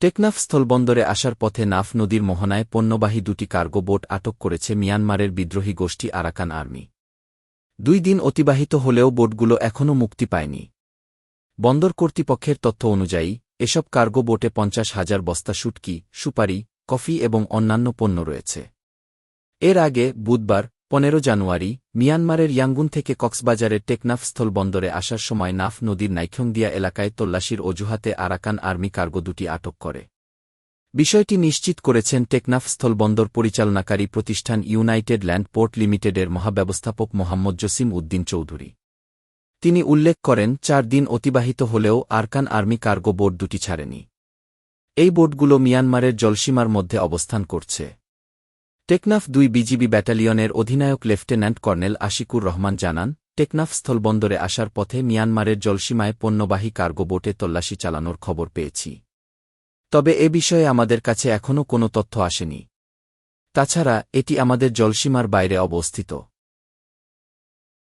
টেকনাফ স্থলবন্দরে আসার পথে নাফ নদীর মোহনায় পণ্যবাহী দুটি কার্গো বোট আটক করেছে মিয়ানমারের বিদ্রোহী গোষ্ঠী আরাকান আর্মি। দুই দিন অতিবাহিত হলেও বোটগুলো এখনও মুক্তি পায়নি। বন্দর কর্তৃপক্ষের তথ্য অনুযায়ী, এসব কার্গো বোটে পঞ্চাশ হাজার বস্তা শুটকি, সুপারি, কফি এবং অন্যান্য পণ্য রয়েছে। এর আগে বুধবার পনেরো জানুয়ারি, মিয়ানমারের ইয়াঙ্গুন থেকে কক্সবাজারের টেকনাফ স্থল বন্দরে আসার সময় নাফ নদীর নাইখংদিয়া এলাকায় তল্লাশির অজুহাতে আরাকান আর্মি কার্গো দুটি আটক করে। বিষয়টি নিশ্চিত করেছেন টেকনাফ স্থলবন্দর পরিচালনাকারী প্রতিষ্ঠান ইউনাইটেড ল্যান্ড পোর্ট লিমিটেডের মহাব্যবস্থাপক মোহাম্মদ জসিম উদ্দিন চৌধুরী। তিনি উল্লেখ করেন, চার দিন অতিবাহিত হলেও আরকান আর্মি কার্গো বোর্ড দুটি ছাড়েনি। এই বোর্ডগুলো মিয়ানমারের জলসীমার মধ্যে অবস্থান করছে। টেকনাফ দুই বিজিবি ব্যাটালিয়নের অধিনায়ক লেফটেন্যান্ট কর্নেল আশিকুর রহমান জানান, টেকনাফ স্থলবন্দরে আসার পথে মিয়ানমারের জলসীমায় পণ্যবাহী কার্গো বোটে তল্লাশি চালানোর খবর পেয়েছি। তবে এ বিষয়ে আমাদের কাছে এখনও কোনো তথ্য আসেনি। তাছাড়া, এটি আমাদের জলসীমার বাইরে অবস্থিত।